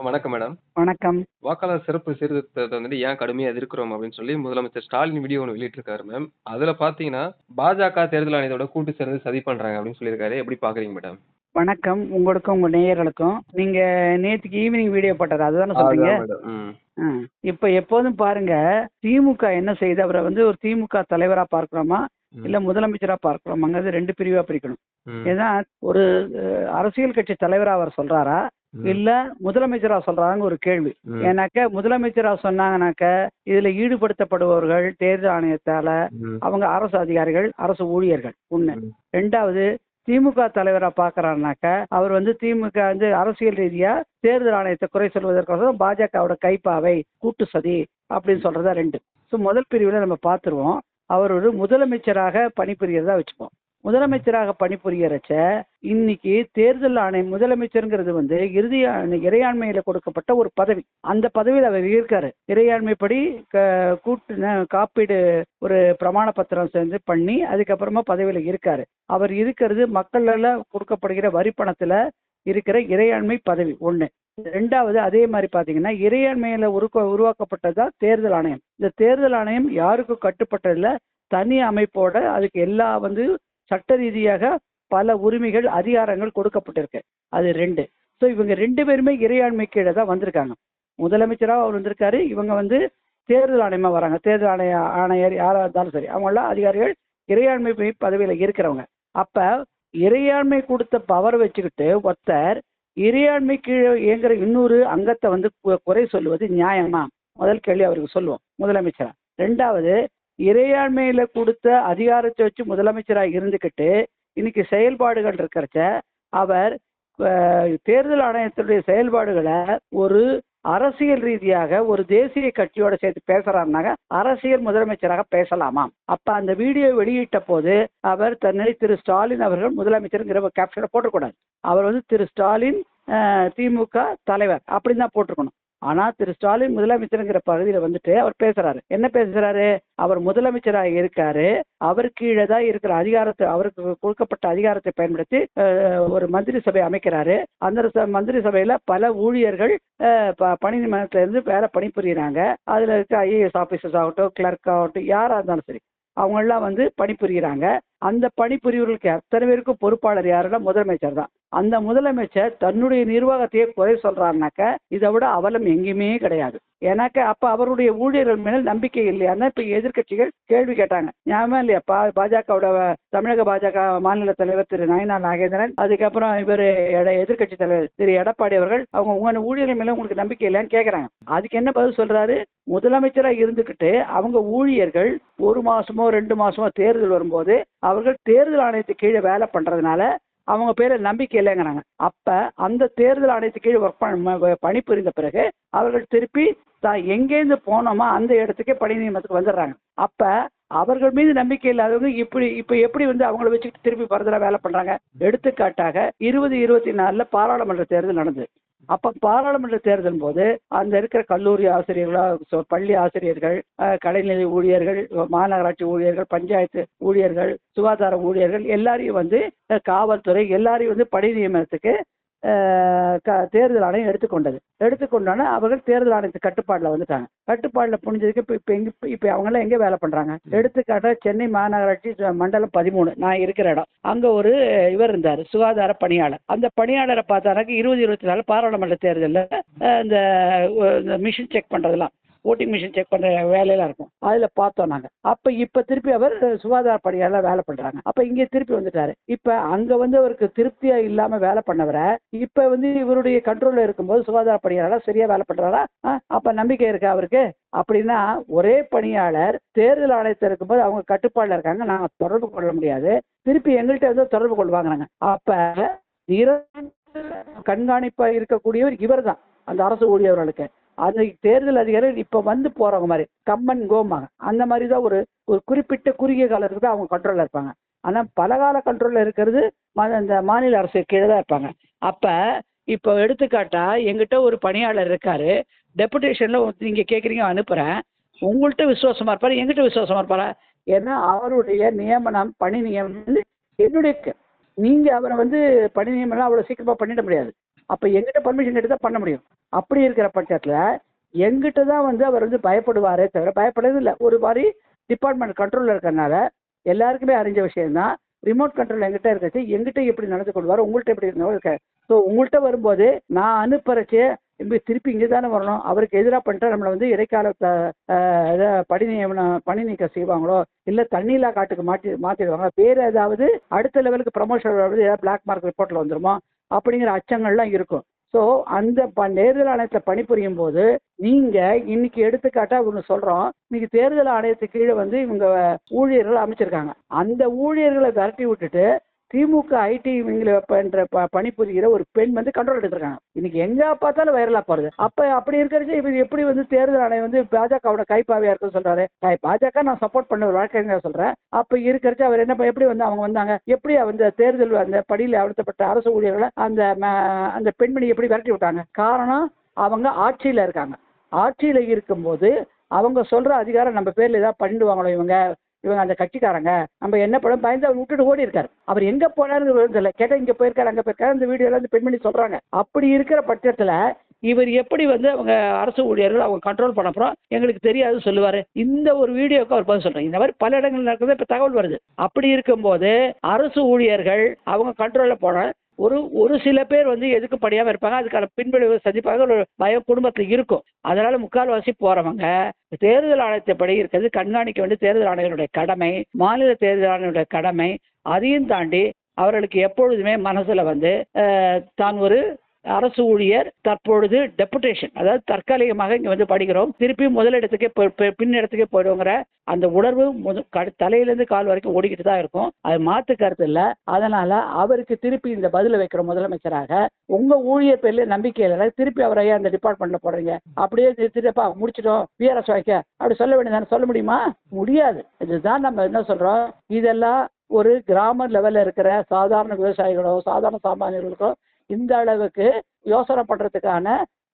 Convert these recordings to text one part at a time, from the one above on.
வணக்கம் மேடம். வணக்கம். வாக்காளர் சிறப்பு சீர்திருத்தத்த வந்துட்டு ஏன் கடுமையா எதிர்க்கிறோம் அப்படின்னு சொல்லி முதலமைச்சர் ஸ்டாலின் வீடியோ ஒண்ணு வெளியிட்டிருக்காரு மேம். அதுல பார்த்தீங்கன்னா, பாஜக தேர்தல் ஆணையத்தோட கூட்டு சேர்ந்து சதி பண்றாங்க அப்படின்னு சொல்லியிருக்காரு. எப்படி பார்க்குறீங்க மேடம்? வணக்கம். உங்களுக்கும், உங்க நேயர்களுக்கும். நீங்க நேத்துக்கு ஈவினிங் வீடியோ போட்டது அதுதானே சொல்றீங்க? மேடம். ம். ஆ. இப்ப எப்போதும் பாருங்க, திமுக என்ன செய்யுது, அவர வந்து ஒரு திமுக தலைவரா பார்க்கிறோமா, ம். இல்ல முதலமைச்சரா பார்க்கிறோமாங்கிறது 2 பிரிவா பிரிக்கணும். ம். ஏன்னா, ஒரு அ அரசியல் கட்சி தலைவரா அவர் சொல்றாரா, ம். இல்ல முதலமைச்சரா சொல்றாரான்னு ஒரு கேள்வி. ஏன்னாக்க முதலமைச்சரா சொன்னாங்கனாக்க, இதுல ஈடுபடுத்தப்படுபவர்கள் தேர்தல் ஆணையத்தால. அவங்க அரசு அதிகாரிகள், அரசு ஊழியர்கள். 1. ம். 2வது திமுக தலைவரா பார்க்கறாருனாக்க, அவர் வந்து திமுக வந்து அரசியல் ரீதியா தேர்தல் ஆணையத்த குறை சொல்வதற்கோசரம் பாஜகவோட கைப்பாவை, கூட்டு சதி அப்படின்னு சொல்றதா 2. ஸோ முதல் பிரிவுல நம்ம பார்த்துருவோம். அவர் ஒரு முதலமைச்சராக பணிபுரியறதா வச்சுப்போம். முதலமைச்சராக பணிபுரியறச்ச, இன்னைக்கு தேர்தல் ஆணையம் முதலமைச்சருங்கிறது வந்து இறுதி இறையாண்மையில கொடுக்கப்பட்ட ஒரு பதவி. அந்த பதவியில் அவர் இருக்காரு. இறையாண்மைப்படி க கூட்டு காப்பீடு ஒரு பிரமாண பத்திரம் செஞ்சு பண்ணி, அதுக்கப்புறமா பதவியில இருக்காரு. அவர் இருக்கிறது மக்களால கொடுக்கப்படுகிற வரி பணத்துல இருக்கிற இறையாண்மை பதவி 1. 2வது அதே மாதிரி பார்த்தீங்கன்னா, இறையாண்மையில உருக்க உருவாக்கப்பட்டது தேர்தல் ஆணையம். இந்த தேர்தல் ஆணையம் யாருக்கும் கட்டுப்பட்டதில்ல. தனி அமைப்போட அதுக்கு எல்லா வந்து சட்ட ரீதியாக பல உரிமைகள், அதிகாரங்கள் கொடுக்கப்பட்டிருக்கு. அது ரெண்டு ஸோ இவங்க ரெண்டு பேருமே இறையாண்மை கீழே தான் வந்திருக்காங்க. முதலமைச்சராக அவர் வந்திருக்காரு. இவங்க வந்து தேர்தல் ஆணையமாக வராங்க. தேர்தல் ஆணைய ஆணையர் யாராக இருந்தாலும் சரி. அவங்களாம் அதிகாரிகள் இறையாண்மை பதவியில் இருக்கிறவங்க. அப்போ இறையாண்மை கொடுத்த பவர் வச்சுக்கிட்டு ஒருத்தர் இறையாண்மை கீழே இயங்குற இன்னொரு அங்கத்தை வந்து குறை சொல்லுவது நியாயமா? முதல் கேள்வி அவருக்கு சொல்லுவோம். முதலமைச்சராக ரெண்டாவது இறையாண்மையில் கொடுத்த அதிகாரத்தை வச்சு முதலமைச்சராக இருந்துக்கிட்டு இன்னைக்கு செயல்பாடுகள் இருக்கிறச்ச, அவர் தேர்தல் ஆணையத்துடைய செயல்பாடுகளை ஒரு அரசியல் ரீதியாக ஒரு தேசிய கட்சியோட சேர்த்து பேசுறாருனாங்க, அரசியல் முதலமைச்சராக பேசலாமா? அப்ப அந்த வீடியோ வெளியிட்ட போது, அவர் தன்னை திரு ஸ்டாலின் அவர்கள் முதலமைச்சர்ங்கிற கேப்ஷனை போட்டுக்கூடாது. அவர் வந்து திரு ஸ்டாலின் திமுக தலைவர். அப்படின்னு தான் போட்டிருக்கணும். ஆனா, திரு ஸ்டாலின் முதலமைச்சருங்கிற பகுதியில வந்துட்டு அவர் பேசுறாரு. என்ன பேசுறாரு? அவர் முதலமைச்சராக இருக்காரு. அவர் கீழே தான் இருக்கிற அதிகாரத்தை அவருக்கு கொடுக்கப்பட்ட அதிகாரத்தை பயன்படுத்தி ஒரு மந்திரி சபை அமைக்கிறாரு. அந்த மந்திரி சபையில பல ஊழியர்கள் ப பணி நியமனத்துல இருந்து பணி பணிபுரியிறாங்க. அதுல இருக்க ஐஏஎஸ் ஆஃபீசர்ஸ் ஆகட்டும், கிளர்க் ஆகட்டும், யாரா இருந்தாலும் சரி. அவங்கலாம் வந்து பணிபுரிகிறாங்க அந்த பணிபுரியவர்களுக்கு அத்தனை பேருக்கும் பொறுப்பாளர் யாருன்னா முதலமைச்சர் தான். அந்த முதலமைச்சர் தன்னுடைய நிர்வாகத்தையே குறை சொல்றாருனாக்க, இதை விட அவலம் எங்கேயுமே கிடையாது. எனக்கு அப்ப அவருடைய ஊழியர்கள் மேல நம்பிக்கை இல்லையான்னு இப்ப எதிர்க்கட்சிகள் கேள்வி கேட்டாங்க. ஞாபகம் இல்லையா? பா பாஜகவோட தமிழக பாஜக மாநில தலைவர் திரு நயனா நாகேந்திரன், அதுக்கப்புறம் இவர் எட எதிர்க்கட்சி தலைவர் திரு எடப்பாடி அவர்கள், அவங்க உங்க ஊழியர்கள் மேல உங்களுக்கு நம்பிக்கை இல்லையான்னு கேட்கறாங்க. அதுக்கு என்ன பதில் சொல்றாரு? முதலமைச்சரா இருந்துகிட்டு அவங்க ஊழியர்கள் ஒரு மாசமோ, ரெண்டு மாசமோ தேர்தல் வரும்போது, அவர்கள் தேர்தல் ஆணையத்துக்கு கீழே வேலை பண்றதுனால, அவங்க பேர்ல நம்பிக்கை இல்லைங்கிறாங்க. அப்ப அந்த தேர்தல் ஆணையத்துக்கு கீழ் ஒர்க் பண் பணிபுரிந்த பிறகு, அவர்கள் திருப்பி தான் எங்கேருந்து போனோமோ அந்த இடத்துக்கே பணி நியமனத்துக்கு வந்துடுறாங்க. அப்ப அவர்கள் மீது நம்பிக்கை இல்லாதவங்க இப்படி இப்ப எப்படி வந்து அவங்கள வச்சுக்கிட்டு திருப்பி ஃபர்தரா வேலை பண்றாங்க? எடுத்துக்காட்டாக 20, 24ல பாராளுமன்ற தேர்தல் நடந்தது. அப்ப பாராளுமன்ற தேர்தல் போது, அந்த இருக்கிற கல்லூரி ஆசிரியர்களாக பள்ளி ஆசிரியர்கள், கடைநிலை ஊழியர்கள், மாநகராட்சி ஊழியர்கள், பஞ்சாயத்து ஊழியர்கள், சுகாதார ஊழியர்கள் எல்லாரையும் வந்து காவல்துறை எல்லாரையும் வந்து பணி நியமனத்துக்கு க தேர்தல் ஆணையம் எடுத்துக்கொண்டது. எடுத்துக்கொண்டோனே அவர்கள் தேர்தல் ஆணையத்து கட்டுப்பாடுல வந்துட்டாங்க. கட்டுப்பாடுல புரிஞ்சதுக்கு இப்ப இப்ப எங்க இப்ப அவங்கலாம் எங்க வேலை பண்றாங்க? எடுத்துக்காட்டா சென்னை மாநகராட்சி மண்டலம் 13 நான் இருக்கிற இடம். அங்க ஒரு இவர் இருந்தாரு. சுகாதார பணியாளர். அந்த பணியாளர பார்த்தானாக்க 20, 24 பாராளுமன்ற தேர்தல்ல இந்த மிஷின் செக் பண்றதெல்லாம். ஓட்டிங் மிஷின் செக் பண்ற வேலையெல்லாம் இருக்கும். அதுல பார்த்தோம் நாங்க. அப்ப இப்ப திருப்பி அவர் சுகாதார பணியாளர் வேலை பண்றாங்க. அப்ப இங்க திருப்பி வந்துட்டாரு. இப்ப அங்க வந்து அவருக்கு திருப்தியா இல்லாம வேலை பண்ணவரை இப்ப வந்து இவருடைய கண்ட்ரோல்ல இருக்கும்போது சுகாதார பணியாளர் சரியா வேலை பண்றாரா? அப்ப நம்பிக்கை இருக்கா அவருக்கு? அப்படின்னா ஒரே பணியாளர் தேர்தல் ஆணையத்தில் இருக்கும்போது அவங்க கட்டுப்பாடுல இருக்காங்க. நாங்க தொடர்பு கொள்ள முடியாது. திருப்பி எங்கள்கிட்ட வந்து தொடர்பு கொள்வாங்க அப்ப கண்காணிப்பா இருக்கக்கூடியவர் இவர்தான். அந்த அரசு ஊழியர்களுக்கு. அது தேர்தல் அதிகாரி இப்போ வந்து போகிறவங்க மாதிரி கம்மன் கோமாங்க கோம்பாங்க. அந்த மாதிரி தான் ஒரு ஒரு குறிப்பிட்ட குறுகிய காலத்துக்கு தான் அவங்க கண்ட்ரோலில் இருப்பாங்க. ஆனால் பலகால கண்ட்ரோலில் இருக்கிறது ம இந்த மாநில அரசு கீழே தான் இருப்பாங்க. அப்போ இப்போ எடுத்துக்காட்டா எங்கிட்ட ஒரு பணியாளர் இருக்காரு. டெபுடேஷனில் நீங்கள் கேட்குறீங்க அனுப்புகிறேன் உங்கள்கிட்ட விசுவாசமாக இருப்பார் எங்கிட்ட விசுவாசமாக இருப்பாரா? ஏன்னா அவருடைய நியமனம், பணி நியமனம் வந்து என்னுடைய நீங்கள் அவரை வந்து பணி நியமனம் அவ்வளோ சீக்கிரமாக பண்ணிட முடியாது. அப்ப எங்கிட்ட பர்மிஷன் எடுத்து தான் பண்ண முடியும். அப்படி இருக்கிற பட்சத்துல எங்கிட்ட தான் வந்து அவர் வந்து பயப்படுவாரே தவிர பயப்படுறது இல்லை. ஒரு மாதிரி டிபார்ட்மெண்ட் கண்ட்ரோல்ல இருக்கறனால எல்லாருக்குமே அறிஞ்ச விஷயம்தான். ரிமோட் கண்ட்ரோல் எங்கிட்ட இருக்கச்சு எங்கிட்ட எப்படி நடந்து கொள்வார் உங்கள்கிட்ட எப்படி இருந்தாலும் இருக்க ஸோ உங்கள்கிட்ட வரும்போது நான் அனுப்புறச்சு இப்படி திருப்பி இங்கே தானே வரணும். அவருக்கு எதிராக பண்ணிட்டு நம்மளை வந்து இடைக்கால த- பணி நியமனம் பணி நீக்கம் செய்வாங்களோ இல்லை தண்ணியில்லா காட்டுக்கு மாற்றி மாற்றிடுவாங்க வேறு ஏதாவது அடுத்த லெவலுக்கு ப்ரமோஷன் ஏதாவது பிளாக் மார்க் ரிப்போர்ட்டில் வந்துருமோ அப்படிங்கிற அச்சங்கள்லாம் இருக்கும். ஸோ அந்த ப தேர்தல் ஆணையத்தில் பணிபுரியும் போது நீங்கள் இன்னைக்கு எடுத்துக்காட்டா ஒன்று சொல்கிறோம் இன்னைக்கு தேர்தல் ஆணையத்துக்கு கீழே வந்து இவங்க ஊழியர்கள் அமைச்சிருக்காங்க. அந்த ஊழியர்களை விரட்டி விட்டுட்டு திமுக ஐடி விங்கில் பண்ற பணிபுரிகிற ஒரு பெண் வந்து கண்ட்ரோல் எடுத்திருக்காங்க. இன்னைக்கு எங்க பார்த்தாலும் வைரலா போறது. அப்ப அப்படி இருக்கிறது இவர் எப்படி வந்து தேர்தல் ஆணையம் வந்து பாஜகவோட கைப்பாவையா இருக்கும் சொல்றாரு? பாஜக நான் சப்போர்ட் பண்ண ஒரு வழக்கறிஞர் சொல்றேன். அப்ப இருக்கிறச்சு அவர் என்ன எப்படி வந்து அவங்க வந்தாங்க? எப்படி அந்த தேர்தல் அந்த படியில் அழுத்தப்பட்ட அரசு ஊழியர்களை அந்த அந்த பெண்மணி எப்படி விரட்டி விட்டாங்க? காரணம் அவங்க ஆட்சியில இருக்காங்க. ஆட்சியில இருக்கும்போது அவங்க சொல்ற அதிகாரம் நம்ம பேர்ல ஏதாவது பண்ணிடுவாங்களோ இவங்க? இவங்க அந்த கட்சிக்காரங்க. நம்ம என்ன படம் பயந்து அவர் விட்டுட்டு ஓடி இருக்காரு. அவர் எங்க போனாருன்னு தெரியல. கேட்டா இங்க போயிருக்காரு அங்க போயிருக்காரு. அந்த வீடியோல அந்த பெண்மணி சொல்றாங்க. அப்படி இருக்கிற பட்சத்துல இவர் எப்படி வந்து அவங்க அரசு ஊழியர்கள் அவங்க கண்ட்ரோல் பண்ண அப்புறம் எங்களுக்கு தெரியாது சொல்லுவாரு. இந்த ஒரு வீடியோக்கு அவர் பதில் சொல்றாங்க இந்த மாதிரி பல இடங்கள் நடக்குது இப்ப தகவல் வருது. அப்படி இருக்கும்போது அரசு ஊழியர்கள் அவங்க கண்ட்ரோல்ல போன ஒரு ஒரு சில பேர் வந்து எதுக்கு படியாம இருப்பாங்க. அதுக்கான பின்விளைவு சந்திப்பாங்க. ஒரு பயம் குடும்பத்துல இருக்கும். அதனால முக்கால்வாசி போறவங்க தேர்தல் ஆணையத்தைப்படி இருக்கிறது கண்காணிக்க வேண்டிய தேர்தல் ஆணையருடைய கடமை மாநில தேர்தல் ஆணையருடைய கடமை. அதையும் தாண்டி அவர்களுக்கு எப்பொழுதுமே மனசுல வந்து தான் ஒரு அரசு ஊழியர் தற்பொழுது டெபுடேஷன் அதாவது தற்காலிகமாக இங்க வந்து படிக்கிறோம். திருப்பி முதலிடத்துக்கே பின் இடத்துக்கே போயிடுவோங்கிற அந்த உணர்வு முத தலையிலேருந்து கால் வரைக்கும் ஓடிக்கிட்டு தான் இருக்கும். அது மாத்து கருத்து இல்லை. அதனால அவருக்கு திருப்பி இந்த பதில வைக்கிற முதலமைச்சராக உங்க ஊழியர் பேர்ல நம்பிக்கை இல்லை. திருப்பி அவரை ஏன் அந்த டிபார்ட்மெண்ட்ல போடுறீங்க? அப்படியே திருப்பா முடிச்சிட்டோம். பிஆர்எஸ் வைக்க அப்படி சொல்ல வேண்டியதானே சொல்ல முடியுமா? முடியாது. இதுதான் நம்ம என்ன சொல்றோம்? இதெல்லாம் ஒரு கிராம லெவல்ல இருக்கிற சாதாரண விவசாயிகளோ சாதாரண சாமானியர்களுக்கோ இந்த அளவுக்கு யோசனை பண்றதுக்கான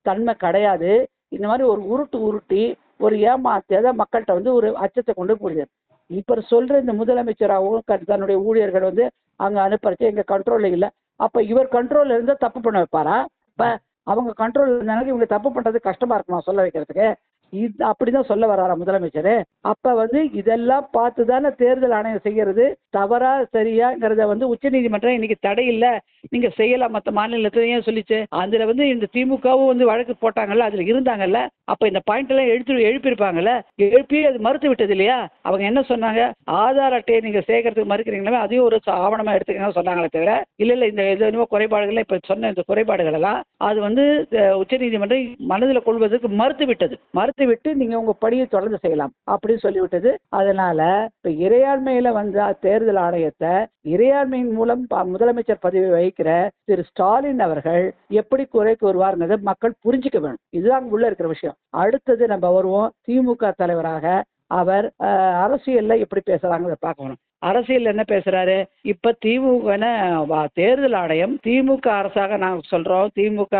தன்மை கிடையாது. இந்த மாதிரி ஒரு உருட்டு உருட்டி ஒரு ஏமாத்தி அதை மக்கள்கிட்ட வந்து ஒரு அச்சத்தை கொண்டு போடுது இப்ப சொல்ற இந்த முதலமைச்சராகவும் தன்னுடைய ஊழியர்கள் வந்து அங்க அனுப்புறச்சு எங்க கண்ட்ரோல்ல இல்லை. அப்ப இவர் கண்ட்ரோல்ல இருந்தா தப்பு பண்ண வைப்பாரா? இப்ப அவங்க கண்ட்ரோல் இருந்தாங்க இவங்க தப்பு பண்றது கஷ்டமா இருக்குமா சொல்ல வைக்கிறதுக்கு? இது அப்படிதான் சொல்ல வர்றாரா முதலமைச்சர். அப்ப வந்து இதெல்லாம் பார்த்து தானே தேர்தல் ஆணையம் செய்யறது? தவறா சரியாங்கிறத வந்து உச்சநீதிமன்றம் இன்னைக்கு தடை இல்ல. நீங்க செய்யலாம். மற்ற மாநிலத்திலையும் சொல்லிச்சு? அதுல வந்து இந்த திமுகவும் வந்து வழக்கு போட்டாங்கல்ல அதுல இருந்தாங்கல்ல. அப்ப இந்த பாயிண்ட் எல்லாம் எழுத்து எழுப்பியிருப்பாங்கல்ல. எழுப்பி அது மறுத்து விட்டது இல்லையா? அவங்க என்ன சொன்னாங்க? ஆதார் அட்டையை நீங்க சேர்க்கறதுக்கு மறுக்கிறீங்களா அதையும் ஒரு ஆவணமா எடுத்துக்கங்க சொன்னாங்களே தவிர இல்ல இல்ல இந்த இது குறைபாடுகள் இப்ப சொன்ன இந்த குறைபாடுகள் எல்லாம் அது வந்து உச்ச உச்சநீதிமன்றம் மனதில் கொள்வதற்கு மறுத்து விட்டது. மறுத்து விட்டு நீங்க உங்க பணியை தொடர்ந்து செய்யலாம் அப்படின்னு சொல்லிவிட்டது. அதனால இப்ப இறையாண்மையில வந்த தேர்தல் ஆணையத்தை இறையாண்மையின் மூலம் ப- முதலமைச்சர் பதவி வகிக்கிற திரு ஸ்டாலின் அவர்கள் எப்படி குறை கூறுவார்ங்கிறத மக்கள் புரிஞ்சுக்க வேணும். இதுதான் உள்ள இருக்கிற விஷயம். அடுத்தது நம்ம வருவோம் திமுக தலைவராக அவர் அரசியல்ல எப்படி பேசுறாங்கிறத பார்க்கணும். அரசியல் என்ன பேசுறாரு? இப்ப திமுக தேர்தல் ஆணையம் திமுக அரசாக நாங்க சொல்றோம் திமுக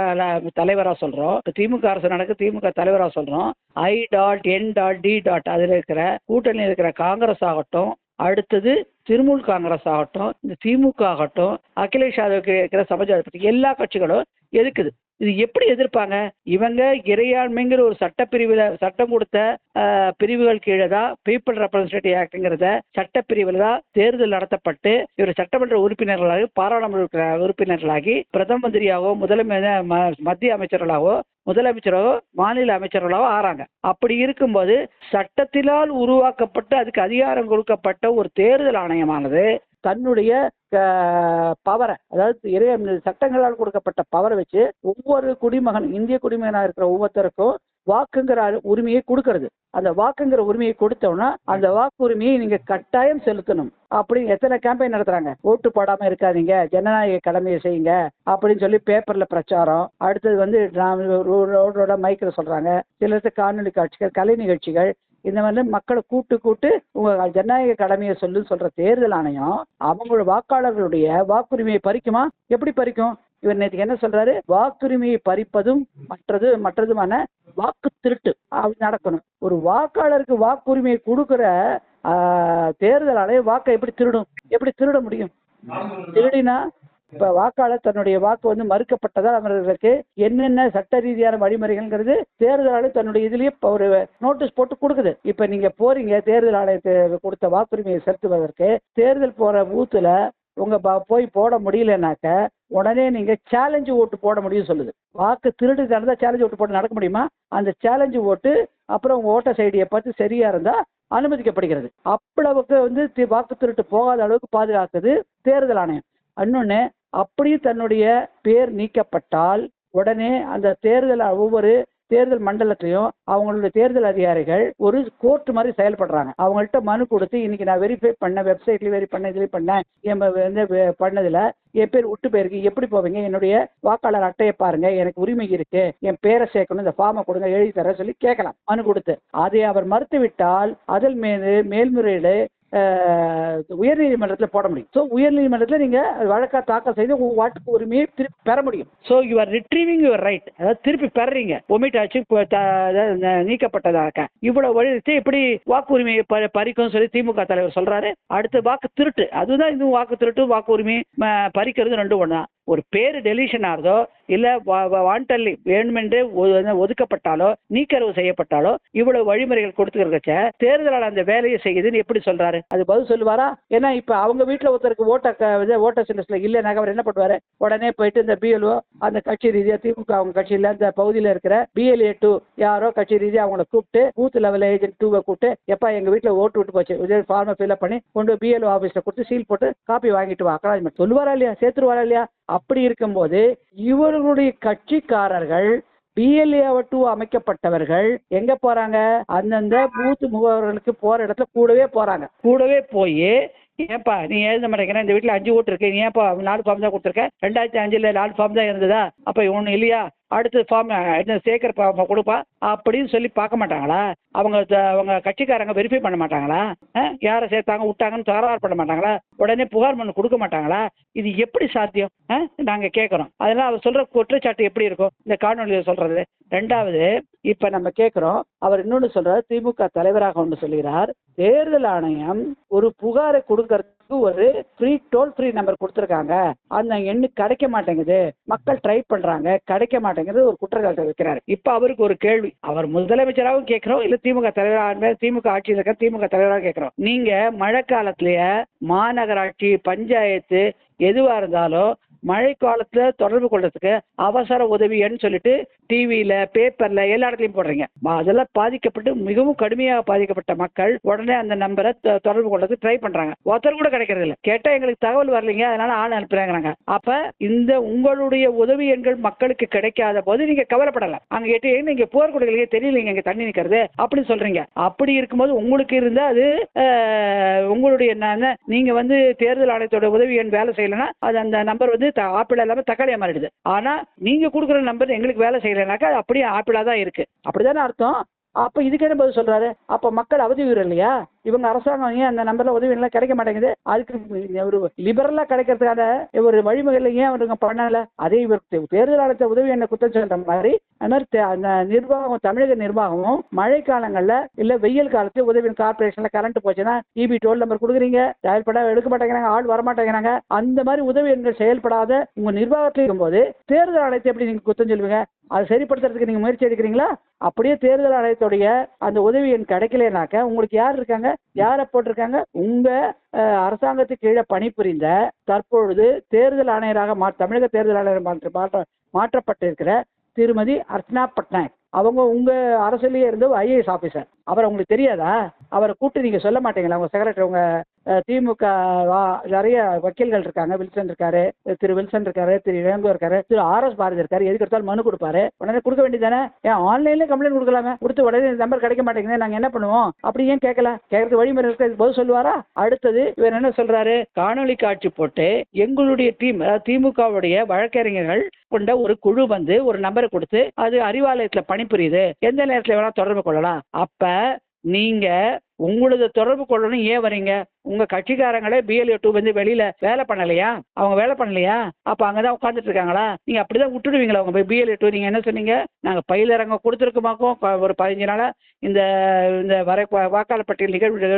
தலைவரா சொல்றோம். இப்ப திமுக அரசு நடக்கு திமுக தலைவரா சொல்றோம். I dot N dot D dot அதில் இருக்கிற கூட்டணியில் இருக்கிற காங்கிரஸ் ஆகட்டும் அடுத்தது திரிணாமுல் காங்கிரஸ் ஆகட்டும் இந்த திமுக ஆகட்டும் அகிலேஷ் யாதவுக்கு இருக்கிற சமாஜ்வாதி எல்லா கட்சிகளும் எதுக்குது? இது எப்படி எதிர்ப்பாங்க? இவங்க இறையாண்மைங்கிற ஒரு சட்டப்பிரிவுல சட்டம் கொடுத்த பிரிவுகள் கீழே தான் பீப்புள் ரெப்ரசன்டேட்டிவ் ஆக்ட்ங்கிறத சட்டப்பிரிவில் தான் தேர்தல் நடத்தப்பட்டு இவர் சட்டமன்ற உறுப்பினர்களாகி பாராளுமன்ற உறுப்பினர்களாகி பிரதம மந்திரியாகவோ முதலமை ம- மத்திய அமைச்சர்களாகவோ முதலமைச்சராகவோ மாநில அமைச்சர்களாகவோ ஆறாங்க. அப்படி இருக்கும்போது சட்டத்தினால் உருவாக்கப்பட்டு அதுக்கு அதிகாரம் கொடுக்கப்பட்ட ஒரு தேர்தல் ஆணையமானது தன்னுடைய பவரை அதாவது இறைய சட்டங்களால் கொடுக்கப்பட்ட பவரை வச்சு ஒவ்வொரு குடிமகன் இந்திய குடிமகனாக இருக்கிற ஒவ்வொருத்தருக்கும் வாக்குங்கிற உரிமையை கொடுக்கறது. அந்த வாக்குங்கிற உரிமையை கொடுத்தோம்னா அந்த வாக்கு உரிமையை நீங்க கட்டாயம் செலுத்தணும். அப்படி எத்தனை கேம்பெயின் நடத்துறாங்க? ஓட்டு போடாம இருக்காதீங்க ஜனநாயக கடமையை செய்யுங்க அப்படின்னு சொல்லி பேப்பர்ல பிரச்சாரம். அடுத்தது வந்து ரோடோட மைக்கில் சொல்றாங்க. சிலருக்கு காணொலி காட்சிகள் கலை நிகழ்ச்சிகள் இந்த மாதிரி மக்களை கூட்டு கூட்டு உங்க ஜனநாயக கடமையை சொல்லுன்னு சொல்ற தேர்தல் ஆணையம் அவங்களோட வாக்காளர்களுடைய வாக்குரிமையை பறிக்குமா? எப்படி பறிக்கும்? இவர் நேற்று என்ன சொல்றாரு? வாக்குரிமையை பறிப்பதும் மற்றது மற்றதுமான வாக்கு திருட்டு அப்படி நடக்கணும். ஒரு வாக்காளருக்கு வாக்குரிமையை கொடுக்குற தேர்தல் ஆணையம் வாக்கை எப்படி திருடும்? எப்படி திருட முடியும்? திருடினா இப்ப வாக்காளர் தன்னுடைய வாக்கு வந்து மறுக்கப்பட்டதால் அவர்களுக்கு என்னென்ன சட்ட ரீதியான வழிமுறைகள்ங்கிறது தேர்தல் ஆணையம் தன்னுடைய இதுலயே ஒரு நோட்டீஸ் போட்டு கொடுக்குது. இப்ப நீங்க போறீங்க தேர்தல் ஆணையத்தை கொடுத்த வாக்குரிமையை செலுத்துவதற்கு தேர்தல் போற பூத்துல உங்க போய் போட முடியலனாக்க உடனே நீங்க சேலஞ்சு ஓட்டு போட முடியும் சொல்லுது. வாக்கு திருடு நடந்தா சேலஞ்சு ஓட்டு போட்டு நடக்க முடியுமா? அந்த சேலஞ்சு ஓட்டு அப்புறம் உங்க ஓட்டர் ஐடியை பார்த்து சரியா இருந்தா அனுமதிக்கப்படுகிறது. அவ்வளவுக்கு வந்து தி- வாக்கு திருட்டு போகாத அளவுக்கு பாதுகாக்குது தேர்தல் ஆணையம். இன்னொன்னு அப்படியும் தன்னுடைய பேர் நீக்கப்பட்டால் உடனே அந்த தேர்தல் ஒவ்வொரு தேர்தல் மண்டலத்திலையும் அவங்களுடைய தேர்தல் அதிகாரிகள் ஒரு கோர்ட் மாதிரி செயல்படுறாங்க. அவங்கள்ட்ட மனு கொடுத்து இன்னைக்கு நான் வெரிஃபை பண்ண வெப்சைட்லயும் வெரி பண்ண இதுலயும் பண்ணேன். என் வந்து பண்ணதுல என் பேர் விட்டு போயிருக்கு எப்படி போவீங்க? என்னுடைய வாக்காளர் அட்டையை பாருங்க எனக்கு உரிமை இருக்கு. என் பேரை சேர்க்கணும் இந்த ஃபார்மை கொடுங்க எழுதி தர சொல்லி கேட்கலாம். மனு கொடுத்து. அதை அவர் மறுத்து விட்டால் அதில் மீது மேல்முறையீடு உயர்நீதிமன்றத்தில் போட முடியும். ஸோ உயர்நீதிமன்றத்தில் நீங்கள் வழக்காக தாக்கல் செய்து உங்கள் வாட்டுக்கு உரிமையை திருப்பி பெற முடியும். So you are retrieving your right அதாவது திருப்பி பெறீங்க ஒமிட் ஆச்சு இப்போ நீக்கப்பட்டதாக. இவ்வளவு வழி வச்சு இப்படி வாக்குரிமையை ப பறிக்கும் சொல்லி திமுக தலைவர் சொல்றாரு. அடுத்து வாக்கு திருட்டு. அதுதான் இதுவும் வாக்கு திருட்டு வாக்குரிமை ம- பறிக்கிறது ரெண்டும் ஒன்று ஒரு பேர் டெலிஷன் ஆகுதோ இல்ல வாண்டல்லி வேண்டுமென்றே ஒதுக்கப்பட்டாலோ நீக்கரவு செய்யப்பட்டாலோ இவ்வளவு வழிமுறைகள் கொடுத்துருக்கச்ச தேர்தலாளர் அந்த வேலையை செய்யுதுன்னு எப்படி சொல்றாரு? அது பதில் சொல்லுவாரா? ஏன்னா இப்ப அவங்க வீட்டுல ஒருத்தருக்கு ஓட்ட ஓட்டர் லிஸ்ட்ல இல்லைனாக்க அவர் என்ன பண்ணுவாரு? உடனே போயிட்டு இந்த பிஎல்ஓ அந்த கட்சி ரீதியா திமுக அவங்க கட்சியில அந்த பகுதியில இருக்கிற பிஎல்ஏ டூ யாரோ கட்சி ரீதியா அவங்கள கூப்பிட்டு பூத் லெவல் ஏஜென்ட் டூவை கூப்பிட்டு எப்பா எங்க வீட்டுல ஓட்டு விட்டு போச்சு. இதே ஃபார்மை ஃபில்அப் பண்ணி கொண்டு பிஎல்ஓ ஆபீஸ்ல கொடுத்து சீல் போட்டு காப்பி வாங்கிட்டு வா. அக்கடாஜ்மெண்ட் சொல்லுவாரா இல்லையா? சேர்த்துருவாரா இல்லையா? அப்படி இருக்கும்போது அவர்களுடைய கட்சிக்காரர்கள் பிஎல்ஏ டூ அமைக்கப்பட்டவர்கள் எங்க போறாங்க? அந்தந்த பூத்து முகவர்களுக்கு போற இடத்துல கூடவே போறாங்க. கூடவே போய் ஏன்பா நீ எழுத மாட்டேங்கிற இந்த வீட்டில் அஞ்சு ஓட்டு இருக்கு நீ ஏன்பா நாலு ஃபார்ம் தான் கொடுத்துருக்க? ரெண்டாயிரத்தி அஞ்சுல நாலு ஃபார்ம் தான் இருந்ததா? அப்போ ஒன்று இல்லையா? அடுத்தது ஃபார்ம் சேகர் ஃபார்ம் கொடுப்பா. அப்படின்னு சொல்லி பார்க்க மாட்டாங்களா? அவங்க த- அவங்க கட்சிக்காரங்க வெரிஃபை பண்ண மாட்டாங்களா? யாரை சேர்த்தாங்க விட்டாங்கன்னு தகராறு பண்ண மாட்டாங்களா? உடனே புகார் மனு கொடுக்க மாட்டாங்களா? இது எப்படி சாத்தியம்? அஹ், நாங்க கேட்குறோம். அதெல்லாம் அவர் சொல்ற குற்றச்சாட்டு எப்படி இருக்கும்? இந்த காணொலியில் சொல்றது. ரெண்டாவது இப்ப நம்ம கேட்குறோம். அவர் இன்னொன்னு சொல்றாரு திமுக தலைவராக ஒன்று சொல்கிறார் தேர்தல் ஆணையம் ஒரு புகாரை கொடுக்கறதுக்கு ஒரு ஃப்ரீ டோல் ஃப்ரீ நம்பர் கொடுத்துருக்காங்க. அந்த எண்ணு கிடைக்க மாட்டேங்குது. மக்கள் ட்ரை பண்றாங்க. கிடைக்க மாட்டேங்குது. ஒரு குற்றச்சாட்டு வைக்கிறாரு. இப்ப அவருக்கு ஒரு கேள்வி. அவர் முதலமைச்சராகவும் கேட்கிறோம் இல்ல திமுக தலைவராக திமுக ஆட்சியில் இருக்க திமுக தலைவராக கேட்கிறோம். நீங்க மழை காலத்திலேயே மாநகராட்சி பஞ்சாயத்து எதுவா இருந்தாலும் மழை காலத்துல தொடர்பு கொள்றதுக்கு அவசர உதவி எண் சொல்லிட்டு டிவியில பேப்பர்ல எல்லா இடத்துலயும் போடுறீங்க. அதெல்லாம் பாதிக்கப்பட்டு மிகவும் கடுமையாக பாதிக்கப்பட்ட மக்கள் உடனே அந்த நம்பரை தொடர்பு கொள்றதுக்கு ட்ரை பண்றாங்க. ஒருத்தர் கூட கிடைக்கிறது இல்லை. கேட்டா எங்களுக்கு தகவல் வரலீங்க அதனால ஆள் அனுப்புறாங்கிறாங்க. அப்ப இந்த உங்களுடைய உதவி எண்கள் மக்களுக்கு கிடைக்காத போது நீங்க கவலைப்படலாம் அங்க கேட்டு நீங்க போர் கொடுக்கலையே தெரியலைங்க இங்க தண்ணி நிக்கிறது அப்படின்னு சொல்றீங்க. அப்படி இருக்கும்போது உங்களுக்கு இருந்தா அது உங்களுடைய என்ன- நீங்க வந்து தேர்தல் ஆணையத்தோட உதவி எண் வேலை செய்யலைன்னா அது அந்த நம்பர் வந்து த- ஆப்பிள் எல்லாமே தக்காளியா மாறிடுது. ஆனா நீங்க கொடுக்குற நம்பர் எங்களுக்கு வேலை செய்யலைனாக்கா அது அப்படியே ஆப்பிளா தான் இருக்கு. அப்படிதானே அர்த்தம்? அப்ப இதுக்கு என்ன பதில் சொல்றாரு? அப்ப மக்கள் அவதி இல்லையா? இவங்க அரசாங்கம் ஏன் அந்த நம்பர்ல உதவி எல்லாம் கிடைக்க மாட்டேங்குது? அதுக்கு ஒரு லிபரலா கிடைக்கிறதுக்கான ஒரு வழிமுறையில ஏன் அவருங்க பண்ணல? அதே இவர் தேர்தல் ஆணையத்தை உதவி என்ன குற்றம் சொல்ற மாதிரி அது மாதிரி தே- அந்த நிர்வாகம் தமிழக நிர்வாகமும் மழை காலங்கள்ல இல்ல வெயில் காலத்துல உதவி கார்பரேஷன்ல கரண்ட் போச்சுன்னா இபி டோல் நம்பர் கொடுக்குறீங்க. டயல் பண்ண எடுக்க மாட்டேங்கிறாங்க ஆள் வர மாட்டேங்கிறாங்க. அந்த மாதிரி உதவி எண்கள் செயல்படாத உங்க நிர்வாகத்தில் இருக்கும்போது தேர்தல் ஆணையத்தை எப்படி நீங்க குத்தம் சொல்லுவீங்க? அதை சரிப்படுத்துறதுக்கு நீங்க முயற்சி எடுக்கிறீங்களா? அப்படியே தேர்தல் ஆணையத்துடைய அந்த உதவி எண் கிடைக்கலனாக்க உங்களுக்கு யார் இருக்காங்க? யாரை போட்டிருக்காங்க? உங்க அரசாங்கத்துக்கு கீழே பணிபுரிந்த தற்பொழுது தேர்தல் ஆணையராக மா தமிழக தேர்தல் ஆணையர் மாற்ற மாற்ற மாற்றப்பட்டிருக்கிற திருமதி அர்ச்சனா பட்நாயக். அவங்க உங்க அரசுலயே இருந்த ஐஏஎஸ் ஆபீசர் அவர் உங்களுக்கு தெரியாதா? அவரை கூப்பிட்டு நீங்க சொல்ல மாட்டீங்களா? உங்க செக்ரட்டரி உங்க திமுக வா- நிறைய வக்கீல்கள் இருக்காங்க. வில்சன் இருக்காரு திரு வில்சன் இருக்காரு திரு இளங்கோ இருக்காரு திரு ஆர் எஸ் பாரதி இருக்காரு. எதுக்கு எடுத்தாலும் மனு கொடுப்பாரு. உடனே கொடுக்க வேண்டியதானே ஏன் ஆன்லைன்ல கம்ப்ளைண்ட் கொடுக்கலாமே? கொடுத்து உடனே இந்த நம்பர் கிடைக்க மாட்டேங்குது நாங்க என்ன பண்ணுவோம்? அப்படி ஏன் கேட்கல? கேட்கறது வழிமுறை இருக்கு? பதில் சொல்லுவாரா? அடுத்தது இவர் என்ன சொல்றாரு? காணொளி காட்சி போட்டு எங்களுடைய டீம் அதாவது திமுகவுடைய வழக்கறிஞர்கள் கொண்ட ஒரு குழு வந்து ஒரு நம்பரை கொடுத்து அது அறிவாலயத்துல பணிபுரியுது. எந்த நேரத்துல வேணா தொடர்பு கொள்ளலாம். அப்ப நீங்க உங்களது தொடர்பு கொள்ளணும் ஏன் வரீங்க உங்க கட்சிக்காரங்களே பிஎல்ஏ டூ வந்து வெளியில வேலை பண்ணலையா? அவங்க வேலை பண்ணலையா? அப்ப அங்கதான் உட்காந்துட்டு இருக்காங்களா? நீங்க அப்படிதான் விட்டுடுவீங்களா அவங்க போய் பிஎல்ஏ டூ நீங்க என்ன சொன்னீங்க? நாங்க பயிலரங்க கொடுத்துருக்குமாக்கும் ஒரு பதினஞ்சு நாளா இந்த இந்த வர வாக்காளர் பட்டியல் நிகழ்வு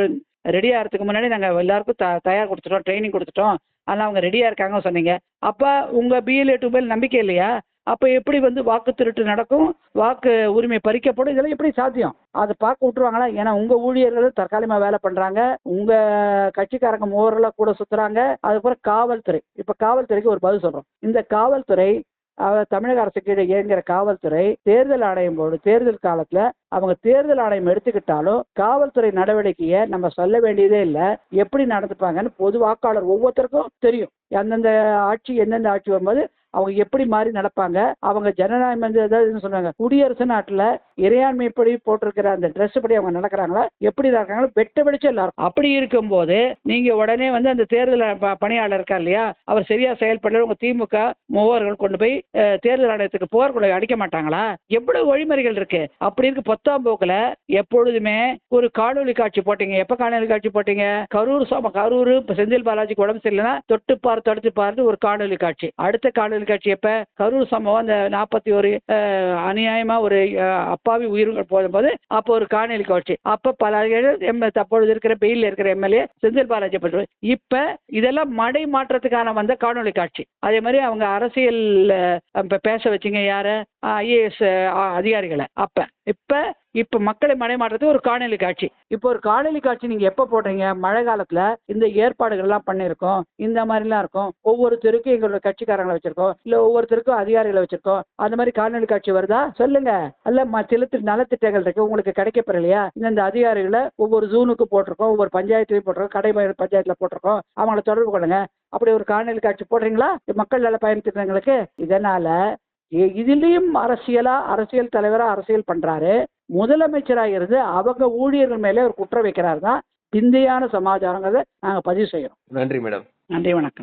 ரெடி ஆகிறதுக்கு முன்னாடி நாங்க எல்லாருக்கும் த தயார் கொடுத்துட்டோம் ட்ரைனிங் கொடுத்துட்டோம். அதெல்லாம் அவங்க ரெடியா இருக்காங்க சொன்னீங்க. அப்ப உங்க பிஎல்ஏ டூ மேல் நம்பிக்கை இல்லையா? அப்போ எப்படி வந்து வாக்கு திருட்டு நடக்கும்? வாக்கு உரிமை பறிக்கப்படும்? இதெல்லாம் எப்படி சாத்தியம்? அதை பார்க்க விட்டுருவாங்களா? ஏன்னா உங்கள் ஊழியர்கள் தற்காலிகமாக வேலை பண்ணுறாங்க உங்கள் கட்சிக்காரங்க மோரெல்லாம் கூட சுற்றுறாங்க அதுக்கப்புறம் காவல்துறை. இப்போ காவல்துறைக்கு ஒரு பதில் சொல்கிறோம் இந்த காவல்துறை தமிழக அரசு கீழே இயங்குகிற காவல்துறை தேர்தல் ஆணையம் போது தேர்தல் காலத்துல அவங்க தேர்தல் ஆணையம் எடுத்துக்கிட்டாலும் காவல்துறை நடவடிக்கையை நம்ம சொல்ல வேண்டியதே இல்லை. எப்படி நடந்துப்பாங்கன்னு பொது வாக்காளர் ஒவ்வொருத்தருக்கும் தெரியும். அந்தந்த ஆட்சி எந்தெந்த ஆட்சி வரும்போது அவங்க எப்படி மாறி நடப்பாங்க? அவங்க ஜனநாயகம் வந்து ஏதாவது சொன்னாங்க குடியரசு நாட்டில் இறையாண்மைப்படி போட்டிருக்கிற அந்த ட்ரெஸ் படி அவங்க நடக்கிறாங்களா எப்படி நடக்கிறாங்களோ வெட்ட வெடிச்சு எல்லாரும் அப்படி இருக்கும்போது நீங்க உடனே வந்து அந்த தேர்தல் ப- பணியாளர் இருக்கா இல்லையா அவர் சரியா செயல்படல உங்க திமுக மூவர்கள் கொண்டு போய் தேர்தல் ஆணையத்துக்கு புகார் கொலை அடிக்க மாட்டாங்களா? எவ்வளவு வழிமுறைகள் இருக்கு. அப்படி இருக்கு பத்தாம் போக்குல எப்பொழுதுமே ஒரு காணொலி காட்சி போட்டீங்க. எப்ப காணொலி காட்சி போட்டீங்க? கரூர் சோம கரூர் செந்தில் பாலாஜிக்கு உடம்பு சரியில்லைன்னா தொட்டு பார் தடுத்து பார்த்து ஒரு காணொலி காட்சி. அடுத்த காணொலி காட்சி எப்ப? கரூர் சம்பவம் அந்த நாற்பத்தி ஒரு அநியாயமா ஒரு அப்பாவி உயிர்கள் போகும்போது அப்போ ஒரு காணொலி காட்சி. அப்ப பல தற்பொழுது இருக்கிற பெயில் இருக்கிற எம்எல்ஏ செந்தில் பாலாஜி பற்றி இப்ப இதெல்லாம் மடை மாற்றத்துக்கான வந்த காணொலி காட்சி. அதே மாதிரி அவங்க அரசியல் பேச வச்சீங்க யார? ஐஏஎஸ் அதிகாரிகளை. அப்ப இப்ப இப்ப மக்களை மடை ஒரு காணொலி காட்சி. இப்போ ஒரு காணொலி காட்சி நீங்க எப்ப போடுறீங்க? மழை காலத்துல இந்த ஏற்பாடுகள் எல்லாம் பண்ணிருக்கோம் இந்த மாதிரிலாம் இருக்கும். ஒவ்வொருத்தருக்கும் எங்களோட கட்சிக்காரங்களை வச்சிருக்கோம். இல்ல ஒவ்வொருத்தருக்கும் அதிகாரிகளை வச்சிருக்கோம். அந்த மாதிரி காணொலி காட்சி வருதா? சொல்லுங்க. அல்ல ம- நலத்திட்டங்கள் இருக்கு. உங்களுக்கு கிடைக்கப்பெறலையா இந்த அதிகாரிகளை ஒவ்வொரு ஜூனுக்கு போட்டிருக்கோம். ஒவ்வொரு பஞ்சாயத்துலையும் போட்டிருக்கோம். கடை பஞ்சாயத்துல போட்டிருக்கோம். அவங்கள தொடர்பு கொள்ளுங்க. அப்படி ஒரு காணொலி காட்சி போடுறீங்களா? மக்கள் நல பயன்படுத்துறவங்களுக்கு இதனால இதுலயும் அரசியலா அரசியல் தலைவரா அரசியல் பண்றாரு. முதலமைச்சரா இருந்து அவங்க ஊழியர்கள் மேலே ஒரு குற்றம் வைக்கிறாரு தான் பிந்தையான சமாச்சாரங்கிறத நாங்க பதிவு செய்யறோம். நன்றி மேடம். நன்றி வணக்கம்.